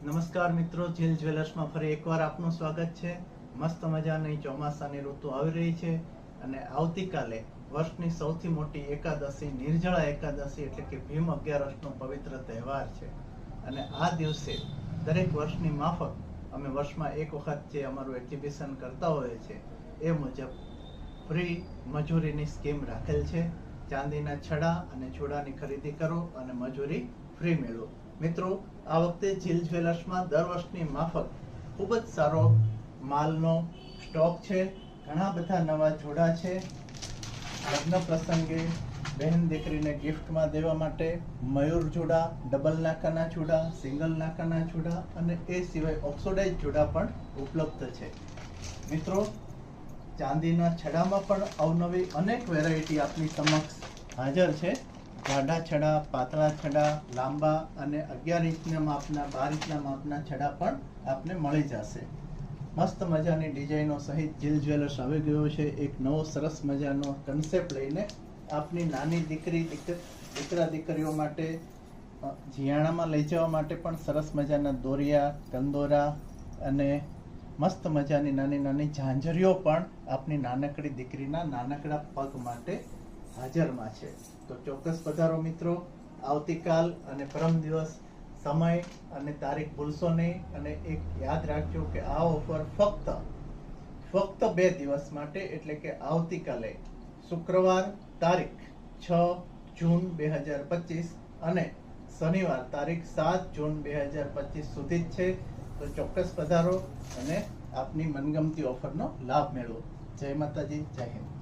નમસ્કાર મિત્રો, જેલ જ્વેલર્સમાં ફરી એકવાર આપનું સ્વાગત છે. મસ્ત મજાની ચોમાસાની ઋતુ આવી રહી છે અને આવતીકાલે વર્ષની સૌથી મોટી એકાદશી, નિર્જળા એકાદશી એટલે કે ભીમ અગિયારસનો પવિત્ર તહેવાર છે. અને આ દિવસે દરેક વર્ષની માફક અમે વર્ષમાં એક વખત જે અમારું એક્ઝિબિશન કરતા હોઈએ છીએ એ મુજબ ફ્રી મજૂરીની સ્કીમ રાખેલ છે. ચાંદીના છડા અને છોડાની ખરીદી કરો અને મજૂરી ફ્રી મેળવો. મિત્રો, આ વખતે જીલ જ્વેલર્સમાં દર વર્ષની માફક ખૂબ જ સારો માલનો સ્ટોક છે. ઘણા બધા નવા જોડા છે. લગ્ન પ્રસંગે બહેન દીકરીને ગિફ્ટમાં દેવા માટે મયુર જોડા, ડબલ નાકાના જોડા, સિંગલ નાકાના જોડા અને એ સિવાય ઓક્સોડાઇઝ જોડા પણ ઉપલબ્ધ છે. મિત્રો, ચાંદીના છડામાં પણ અવનવી અનેક વેરાયટી આપની સમક્ષ હાજર છે. જાડા છડા, પાતળા છડા, લાંબા અને અગિયાર ઇંચના માપના, બાર ઇંચના માપના છડા પણ આપને મળી જશે. મસ્ત મજાની ડિઝાઇનો સહિત જીલ જ્વેલર્સ આવી ગયો છે એક નવો સરસ મજાનો કન્સેપ્ટ લઈને આપની નાની દીકરી, દીકરા દીકરીઓ માટે જીયાણામાં લઈ જવા માટે પણ સરસ મજાના દોરિયા કંદોરા અને મસ્ત મજાની નાની નાની ઝાંઝરીઓ પણ આપની નાનકડી દીકરીના નાનકડા પગ માટે હાજરમાં છે. તો ચોક્કસ પધારો મિત્રો. આવતીકાલ અને પરમ દિવસ સમય અને તારીખ ભૂલશો નહીં અને એક યાદ રાખજો કે આ ઓફર ફક્ત ફક્ત બે દિવસ માટે એટલે કે આવતીકાલે શુક્રવાર તારીખ છ જૂન બે હજાર પચીસ અને શનિવાર તારીખ સાત જૂન બે હજાર પચીસ સુધી જ છે. તો ચોક્કસ પધારો અને આપની મનગમતી ઓફરનો લાભ મેળવો. જય માતાજી, જય હિન્દ.